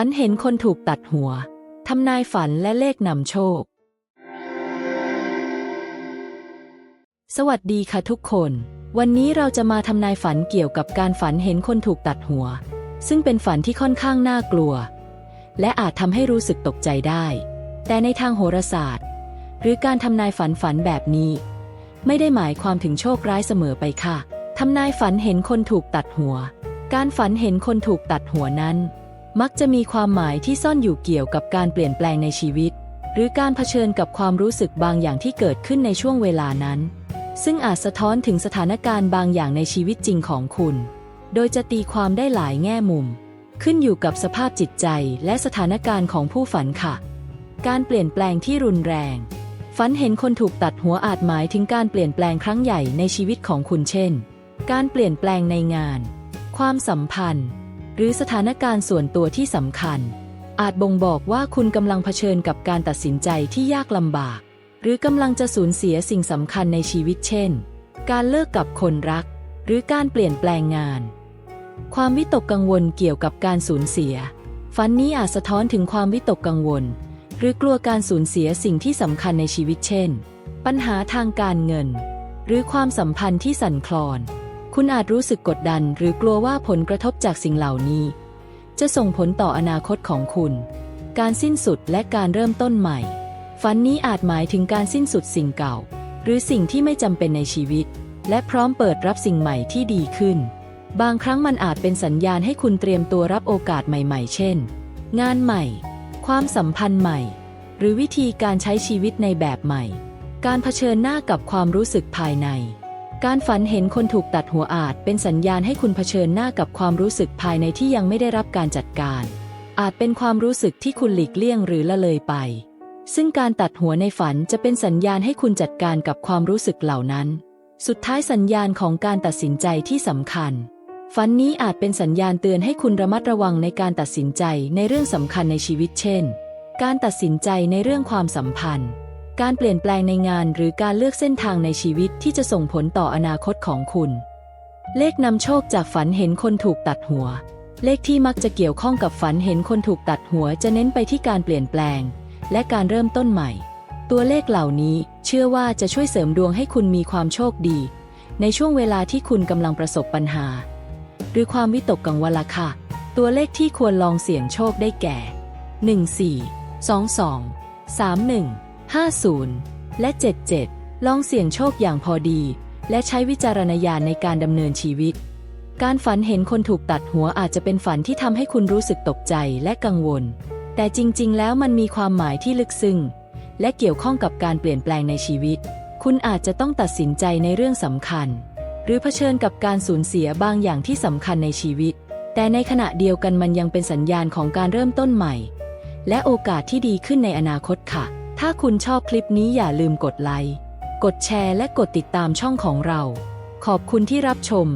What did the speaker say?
ฝันเห็นคนถูกตัดหัว ทำนายฝันและเลขนำโชค สวัสดีค่ะทุกคน วันนี้เราจะมาทำนายฝันเกี่ยวกับการฝันเห็นคนถูกตัดหัว ซึ่งเป็นฝันที่ค่อนข้างน่ากลัว และอาจทำให้รู้สึกตกใจได้ แต่ในทางโหราศาสตร์ หรือการทำนายฝันฝันแบบนี้ ไม่ได้หมายความถึงโชคร้ายเสมอไปค่ะทำนายฝันเห็นคนถูกตัดหัว การฝันเห็นคนถูกตัดหัวนั้น มักจะมีความหมายที่ซ่อนอยู่เกี่ยวกับการเปลี่ยนแปลงในชีวิต หรือการเผชิญกับความรู้สึกบางอย่างที่เกิดขึ้นในช่วงเวลานั้น ซึ่งอาจสะท้อนถึงสถานการณ์บางอย่างในชีวิตจริงของคุณ โดยจะตีความได้หลายแง่มุม ขึ้นอยู่กับสภาพจิตใจและสถานการณ์ของผู้ฝันค่ะ การเปลี่ยนแปลงที่รุนแรง ฝันเห็นคนถูกตัดหัวอาจหมายถึงการเปลี่ยนแปลงครั้งใหญ่ในชีวิตของคุณเช่น การเปลี่ยนแปลงในงาน ความสัมพันธ์ หรือสถานการณ์ส่วนตัวที่สำคัญ อาจบ่งบอกว่าคุณกำลังเผชิญกับการตัดสินใจที่ยากลำบาก หรือกำลังจะสูญเสียสิ่งสำคัญในชีวิตเช่น การเลิกกับคนรัก หรือการเปลี่ยนแปลงงาน ความวิตกกังวลเกี่ยวกับการสูญเสีย ฝันนี้อาจสะท้อนถึงความวิตกกังวล หรือกลัวการสูญเสียสิ่งที่สำคัญในชีวิตเช่น ปัญหาทางการเงิน หรือความสัมพันธ์ที่สั่นคลอน คุณอาจรู้สึกกดดันหรือกลัวว่าผลกระทบจากสิ่งเหล่านี้ จะส่งผลต่ออนาคตของคุณ การสิ้นสุดและการเริ่มต้นใหม่ ฝันนี้อาจหมายถึงการสิ้นสุดสิ่งเก่า หรือสิ่งที่ไม่จำเป็นในชีวิต และพร้อมเปิดรับสิ่งใหม่ที่ดีขึ้น บางครั้งมันอาจเป็นสัญญาณให้คุณเตรียมตัวรับโอกาสใหม่ ๆ เช่น งานใหม่ ความสัมพันธ์ใหม่ หรือวิธีการใช้ชีวิตในแบบใหม่ การเผชิญหน้ากับความรู้สึกภายใน การฝันเห็นคนถูกตัดหัวอาจเป็นสัญญาณให้คุณเผชิญหน้ากับความรู้สึกภายในที่ยังไม่ได้รับการจัดการ อาจเป็นความรู้สึกที่คุณหลีกเลี่ยงหรือละเลยไป ซึ่งการตัดหัวในฝันจะเป็นสัญญาณให้คุณจัดการกับความรู้สึกเหล่านั้น สุดท้ายสัญญาณของการตัดสินใจที่สำคัญ ฝันนี้อาจเป็นสัญญาณเตือนให้คุณระมัดระวังในการตัดสินใจในเรื่องสำคัญในชีวิตเช่น การตัดสินใจในเรื่องความสัมพันธ์ การเปลี่ยนแปลงในงานหรือการเลือกเส้นทางในชีวิตที่จะส่งผลต่ออนาคตของคุณ เลขนำโชคจากฝันเห็นคนถูกตัดหัว เลขที่มักจะเกี่ยวข้องกับฝันเห็นคนถูกตัดหัวจะเน้นไปที่การเปลี่ยนแปลง และการเริ่มต้นใหม่ ตัวเลขเหล่านี้เชื่อว่าจะช่วยเสริมดวงให้คุณมีความโชคดี ในช่วงเวลาที่คุณกำลังประสบปัญหา หรือความวิตกกังวลละค่ะ ตัวเลขที่ควรลองเสี่ยงโชคได้แก่ 14 22 31 50 และ 77 ลองเสี่ยงโชคอย่างพอดี และใช้วิจารณญาณในการดำเนินชีวิต การฝันเห็นคนถูกตัดหัวอาจจะเป็นฝันที่ทำให้คุณรู้สึกตกใจและกังวล แต่จริง ๆ แล้วมันมีความหมายที่ลึกซึ้งและเกี่ยวข้องกับการเปลี่ยนแปลงในชีวิต คุณอาจจะต้องตัดสินใจในเรื่องสำคัญ หรือเผชิญกับการสูญเสียบางอย่างที่สำคัญในชีวิต แต่ในขณะเดียวกันมันยังเป็นสัญญาณของการเริ่มต้นใหม่ และโอกาสที่ดีขึ้นในอนาคตค่ะ ถ้าคุณชอบคลิปนี้อย่าลืมกดไลค์ กดแชร์และกดติดตามช่องของเรา ขอบคุณที่รับชม